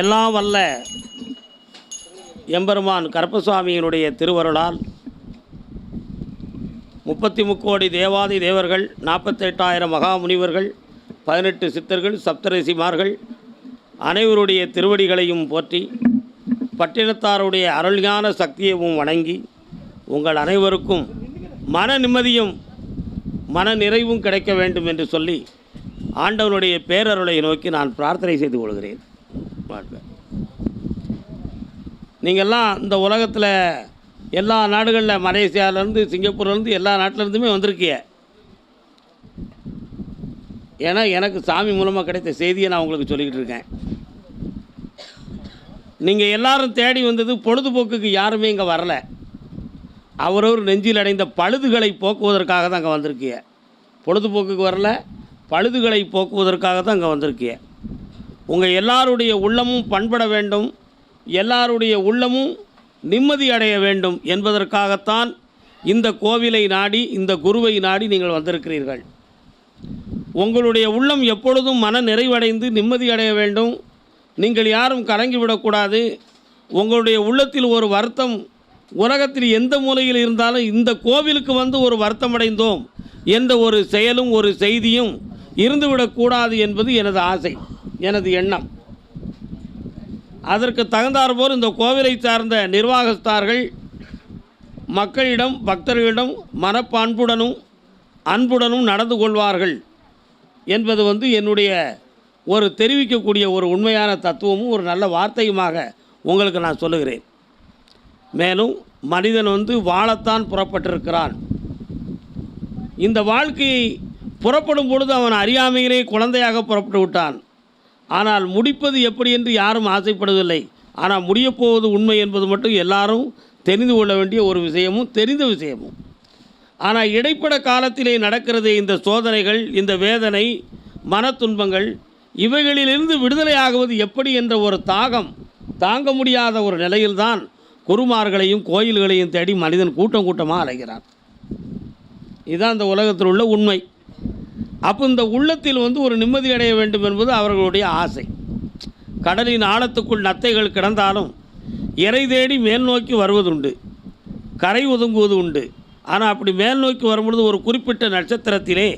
எல்லாம் வல்ல எம்பெருமான் கருப்பசுவாமியினுடைய திருவருளால் முப்பத்தி முக்கோடி தேவாதி தேவர்கள் நாற்பத்தெட்டாயிரம் மகாமுனிவர்கள் பதினெட்டு சித்தர்கள் சப்தரிசிமார்கள் அனைவருடைய திருவடிகளையும் போற்றி பட்டினத்தாருடைய அருள்ஞான சக்தியையும் வணங்கி உங்கள் அனைவருக்கும் மன நிம்மதியும் மன நிறைவும் கிடைக்க வேண்டும் என்று சொல்லி ஆண்டவனுடைய பேரருளை நோக்கி நான் பிரார்த்தனை செய்து கொள்கிறேன். நீங்கள்லாம் இந்த உலகத்தில் எல்லா நாடுகளில் மலேசியாவிலேருந்து சிங்கப்பூர்லேருந்து எல்லா நாட்டிலேருந்துமே வந்திருக்கீங்க ஏன்னா எனக்கு சாமி மூலமாக கிடைத்த செய்தியை நான் உங்களுக்கு சொல்லிக்கிட்டு இருக்கேன். நீங்கள் எல்லாரும் தேடி வந்தது பொழுதுபோக்குக்கு யாருமே இங்கே வரல. அவரவர் நெஞ்சில் அடைந்த பழுதுகளை போக்குவதற்காக தான் அங்கே வந்திருக்கீங்க பொழுதுபோக்குக்கு வரல பழுதுகளை போக்குவதற்காக தான் அங்கே வந்திருக்கீங்க உங்கள் எல்லாருடைய உள்ளமும் பண்பட வேண்டும். எல்லாருடைய உள்ளமும் நிம்மதி அடைய வேண்டும் என்பதற்காகத்தான் இந்த கோவிலை நாடி இந்த குருவை நாடி நீங்கள் வந்திருக்கிறீர்கள். உங்களுடைய உள்ளம் எப்பொழுதும் மன நிறைவடைந்து நிம்மதி அடைய வேண்டும். நீங்கள் யாரும் கலங்கிவிடக்கூடாது உங்களுடைய உள்ளத்தில் ஒரு வருத்தம் உலகத்தில் எந்த மூலையில் இருந்தாலும் இந்த கோவிலுக்கு வந்து ஒரு வருத்தம் அடைந்தோம் என்ற ஒரு செயலும் ஒரு செய்தியும் இருந்துவிடக்கூடாது என்பது எனது ஆசை எனது எண்ணம். அதற்கு தகுந்தாற்போல் இந்த கோவிலை சார்ந்த நிர்வாகஸ்தார்கள் மக்களிடம் பக்தர்களிடம் மனப்பண்புடனும் அன்புடனும் நடந்து கொள்வார்கள் என்பது வந்து என்னுடைய ஒரு தெரிவிக்கக்கூடிய ஒரு உண்மையான தத்துவமும் ஒரு நல்ல வார்த்தையுமாக உங்களுக்கு நான் சொல்லுகிறேன். மேலும் மனிதன் வந்து வாழத்தான் புறப்பட்டிருக்கிறான். இந்த வாழ்க்கையை புறப்படும் பொழுது அவன் அறியாமையிலே குழந்தையாக புறப்பட்டு விட்டான். ஆனால் முடிப்பது எப்படி என்று யாரும் ஆசைப்படுவதில்லை. ஆனால் முடியப்போவது உண்மை என்பது மட்டும் எல்லாரும் தெரிந்து கொள்ள வேண்டிய ஒரு விஷயமும் தெரிந்த விஷயமும். ஆனால் இடைப்பட காலத்திலே நடக்கிறது இந்த சோதனைகள் இந்த வேதனை மன துன்பங்கள் இவைகளிலிருந்து விடுதலையாகுவது எப்படி என்ற ஒரு தாகம் தாங்க முடியாத ஒரு நிலையில்தான் குருமார்களையும் கோயில்களையும் தேடி மனிதன் கூட்டம் கூட்டமாக அலைகிறான். இதுதான் இந்த உலகத்தில் உள்ள உண்மை. அப்போ இந்த உள்ளத்தில் வந்து ஒரு நிம்மதி அடைய வேண்டும் என்பது அவர்களுடைய ஆசை. கடலின் ஆழத்துக்குள் நத்தைகள் கிடந்தாலும் இறை தேடி மேல் நோக்கி வருவதுண்டு. கரை ஒதுங்குவது உண்டு. ஆனால் அப்படி மேல் நோக்கி வரும்பொழுது ஒரு குறிப்பிட்ட நட்சத்திரத்திலே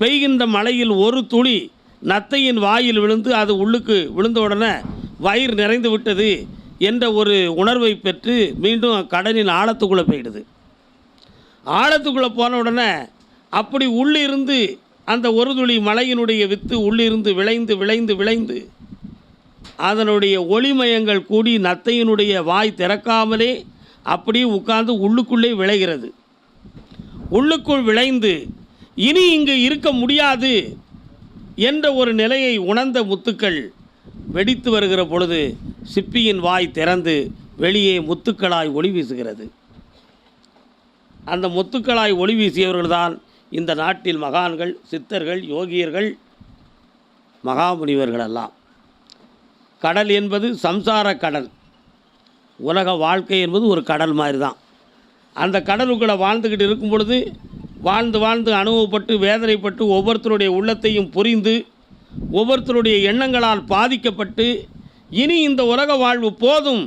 பெய்கின்ற மழையில் ஒரு துளி நத்தையின் வாயில் விழுந்து அது உள்ளுக்கு விழுந்தவுடனே வயிறு நிறைந்து விட்டது என்ற ஒரு உணர்வை பெற்று மீண்டும் கடலின் ஆழத்துக்குள்ளே போயிடுது. ஆழத்துக்குள்ளே போன உடனே அப்படி உள்ளிருந்து அந்த ஒரு துளி மலையினுடைய வித்து உள்ளிருந்து விளைந்து விளைந்து விளைந்து அதனுடைய ஒளிமயங்கள் கூடி நத்தையினுடைய வாய் திறக்காமலே அப்படியே உட்கார்ந்து உள்ளுக்குள்ளே விளைகிறது. உள்ளுக்குள் விளைந்து இனி இங்கு இருக்க முடியாது என்ற ஒரு நிலையை உணர்ந்த முத்துக்கள் வெடித்து வருகிற பொழுது சிப்பியின் வாய் திறந்து வெளியே முத்துக்களாய் ஒளி வீசுகிறது. அந்த முத்துக்களாய் ஒளி வீசியவர்கள்தான் இந்த நாட்டில் மகான்கள் சித்தர்கள் யோகியர்கள் மகாமுனிவர்களெல்லாம். கடல் என்பது சம்சார கடல். உலக வாழ்க்கை என்பது ஒரு கடல் மாதிரி தான் அந்த கடலுக்குள்ளே வாழ்ந்துக்கிட்டு இருக்கும் பொழுது வாழ்ந்து வாழ்ந்து அனுபவப்பட்டு வேதனைப்பட்டு ஒவ்வொருத்தருடைய உள்ளத்தையும் புரிந்து ஒவ்வொருத்தருடைய எண்ணங்களால் பாதிக்கப்பட்டு இனி இந்த உலக வாழ்வு போதும்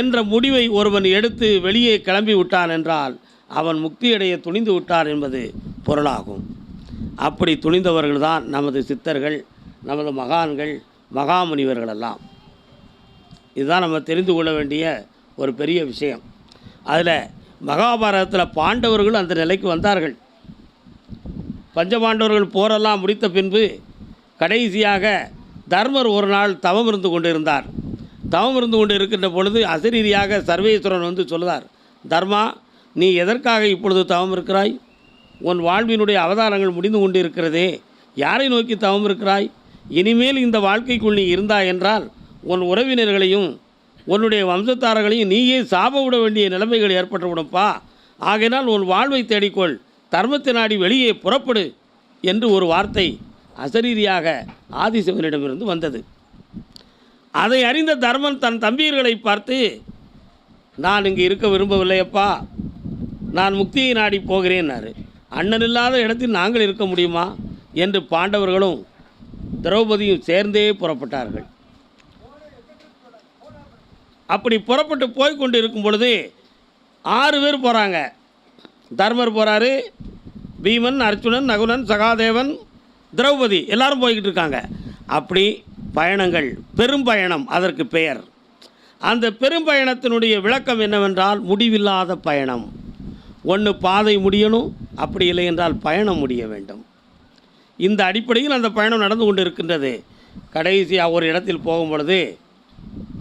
என்ற முடிவை ஒருவன் எடுத்து வெளியே கிளம்பி விட்டான் என்றால் அவன் முக்தியடைய துணிந்து விட்டார் என்பது பொருளாகும். அப்படி துணிந்தவர்கள்தான் நமது சித்தர்கள் நமது மகான்கள் மகாமுனிவர்கள் எல்லாம் இதுதான் நம்ம தெரிந்து கொள்ள வேண்டிய ஒரு பெரிய விஷயம். அதில் மகாபாரதத்தில் பாண்டவர்கள் அந்த நிலைக்கு வந்தார்கள். பஞ்சபாண்டவர்கள் போரெல்லாம் முடித்த பின்பு கடைசியாக தர்மர் ஒரு நாள் தவம் இருந்து கொண்டிருந்தார். தவம் இருந்து கொண்டு இருக்கின்ற பொழுது அசரீரியாக சர்வேஸ்வரன் வந்து சொல்லுவார் தர்மா நீ எதற்காக இப்பொழுது தவம் இருக்கிறாய் உன் வாழ்வினுடைய அவதாரங்கள் முடிந்து கொண்டு இருக்கிறதே யாரை நோக்கி தவம் இருக்கிறாய் இனிமேல் இந்த வாழ்க்கைக்குள் நீ இருந்தாய் என்றால் உன் உறவினர்களையும் உன்னுடைய வம்சத்தாரர்களையும் நீயே சாப விட வேண்டிய நிலைமைகள் ஏற்பட்டுவிடும்ப்பா ஆகையினால் உன் வாழ்வை தேடிக்கொள். தர்மத்தை நாடி வெளியே புறப்படு என்று ஒரு வார்த்தை அசரீரியாக ஆதிசிவனிடமிருந்து வந்தது. அதை அறிந்த தர்மன் தன் தம்பியர்களை பார்த்து நான் இங்கே இருக்க விரும்பவில்லையப்பா. நான் முக்தியை நாடி போகிறேன்னாரு. அண்ணன் இல்லாத இடத்தில் நாங்கள் இருக்க முடியுமா? என்று பாண்டவர்களும் திரௌபதியும் சேர்ந்தே புறப்பட்டார்கள். அப்படி புறப்பட்டு போய் கொண்டு இருக்கும் பொழுது ஆறு பேர் போகிறாங்க தர்மர் போகிறாரு பீமன் அர்ஜுனன் நகுலன் சகாதேவன் திரௌபதி எல்லாரும் போய்கிட்டு இருக்காங்க. அப்படி பயணங்கள் பெரும் பயணம் அதற்கு பெயர். அந்த பெரும் பயணத்தினுடைய விளக்கம் என்னவென்றால் முடிவில்லாத பயணம். ஒன்று பாதை முடியணும் அப்படி இல்லை என்றால் பயணம் முடிய வேண்டும். இந்த அடிப்படையில் அந்த பயணம் நடந்து கொண்டு இருக்கின்றது கடைசியாக ஒரு இடத்தில் போகும் பொழுது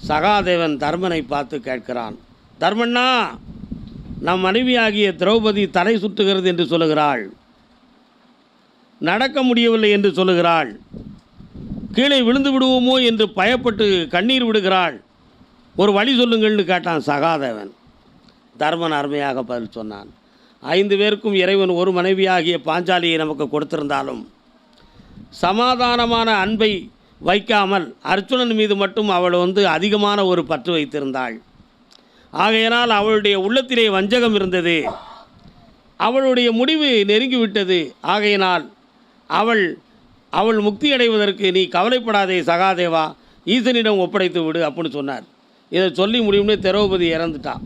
சகாதேவன் தர்மனை பார்த்து கேட்கிறான் தர்மன்னா நம் மனைவியாகிய திரௌபதி தலை சுற்றுகிறது என்று சொல்லுகிறாள். நடக்க முடியவில்லை என்று சொல்லுகிறாள். கீழே விழுந்து விடுவோமோ என்று பயப்பட்டு கண்ணீர் விடுகிறாள். ஒரு வழி சொல்லுங்கள்னு கேட்டான் சகாதேவன். தர்மன் அருமையாக பதில் சொன்னான். ஐந்து பேருக்கும் இறைவன் ஒரு மனைவியாகிய பாஞ்சாலியை நமக்கு கொடுத்திருந்தாலும் சமாதானமான அன்பை வைக்காமல் அர்ச்சுனன் மீது மட்டும் அவள் வந்து அதிகமான ஒரு பற்று வைத்திருந்தாள். ஆகையினால் அவளுடைய உள்ளத்திலே வஞ்சகம் இருந்தது. அவளுடைய முடிவு நெருங்கிவிட்டது. ஆகையினால் அவள் அவள் முக்தி அடைவதற்கு நீ கவலைப்படாதே சகாதேவா ஈசனிடம் ஒப்படைத்து விடு அப்படின்னு சொன்னார். இதை சொல்லி முடியும்னே திரௌபதி இறந்துட்டான்.